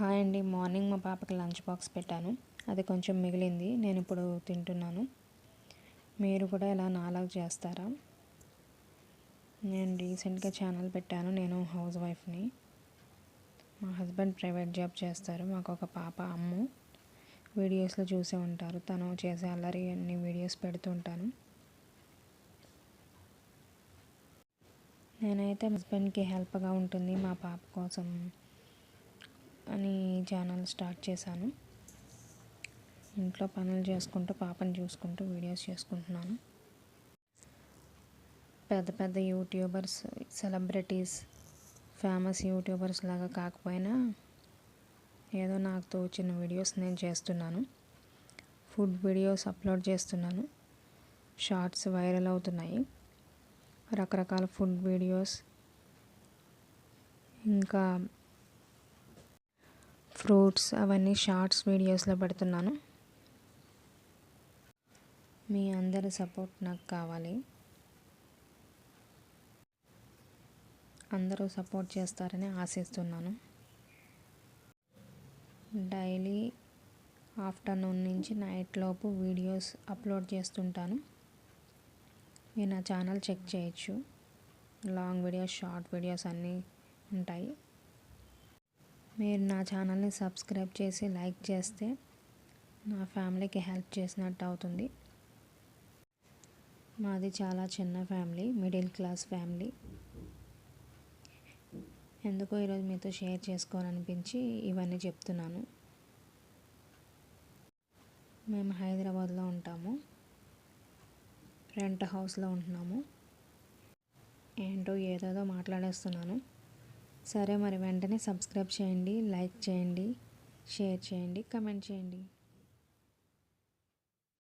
Hi అండి. Morning మా పాపకి లంచ్ బాక్స్ పెట్టాను. అది కొంచెం మిగిలింది. నేను ఇప్పుడు తింటున్నాను. మీరు కూడా ఇలా నాలాగ్ చేస్తారా? నేను రీసెంట్గా ఛానల్ పెట్టాను. నేను హౌస్ వైఫ్ని. మా హస్బెండ్ ప్రైవేట్ జాబ్ చేస్తారు. మాకు ఒక పాప అమ్ము. వీడియోస్లో చూసే ఉంటారు. తను చేసే అల్లరి అన్ని వీడియోస్ పెడుతుంటాను నేనైతే హస్బెండ్కి హెల్ప్గా ఉంటుంది. మా పాప కోసం అని ఛానల్ స్టార్ట్ చేశాను. ఇంట్లో పనులు చేసుకుంటూ పాపని చూసుకుంటూ వీడియోస్ చేసుకుంటున్నాను. పెద్ద పెద్ద యూట్యూబర్స్ సెలబ్రిటీస్ ఫేమస్ యూట్యూబర్స్ లాగా కాకపోయినా ఏదో నాకు తోచిన వీడియోస్ నేను చేస్తున్నాను. ఫుడ్ వీడియోస్ అప్లోడ్ చేస్తున్నాను. షార్ట్స్ వైరల్ అవుతున్నాయి. రకరకాల ఫుడ్ వీడియోస్. ఇంకా ఫ్రూట్స్ అవన్నీ షార్ట్స్ వీడియోస్లో పెడుతున్నాను. మీ అందరి సపోర్ట్ నాకు కావాలి. అందరూ సపోర్ట్ చేస్తారని ఆశిస్తున్నాను. డైలీ ఆఫ్టర్నూన్ నుంచి నైట్ లోపు వీడియోస్ అప్లోడ్ చేస్తుంటాను. మీరు నా ఛానల్ చెక్ చేయొచ్చు. లాంగ్ వీడియోస్ షార్ట్ వీడియోస్ అన్నీ ఉంటాయి. మీరు నా ఛానల్ని సబ్స్క్రైబ్ చేసి లైక్ చేస్తే నా ఫ్యామిలీకి హెల్ప్ చేసినట్టు అవుతుంది. మాది చాలా చిన్న ఫ్యామిలీ మిడిల్ క్లాస్ ఫ్యామిలీ. ఎందుకో ఈరోజు మీతో షేర్ చేసుకోవాలనిపించి ఇవన్నీ చెప్తున్నాను. మేము హైదరాబాద్లో ఉంటాము. రెంట్ హౌస్లో ఉంటున్నాము. ఏంటో ఏదేదో మాట్లాడేస్తున్నాను. సరే మరి వెంటనే సబ్స్క్రైబ్ చేయండి లైక్ చేయండి షేర్ చేయండి కమెంట్ చేయండి.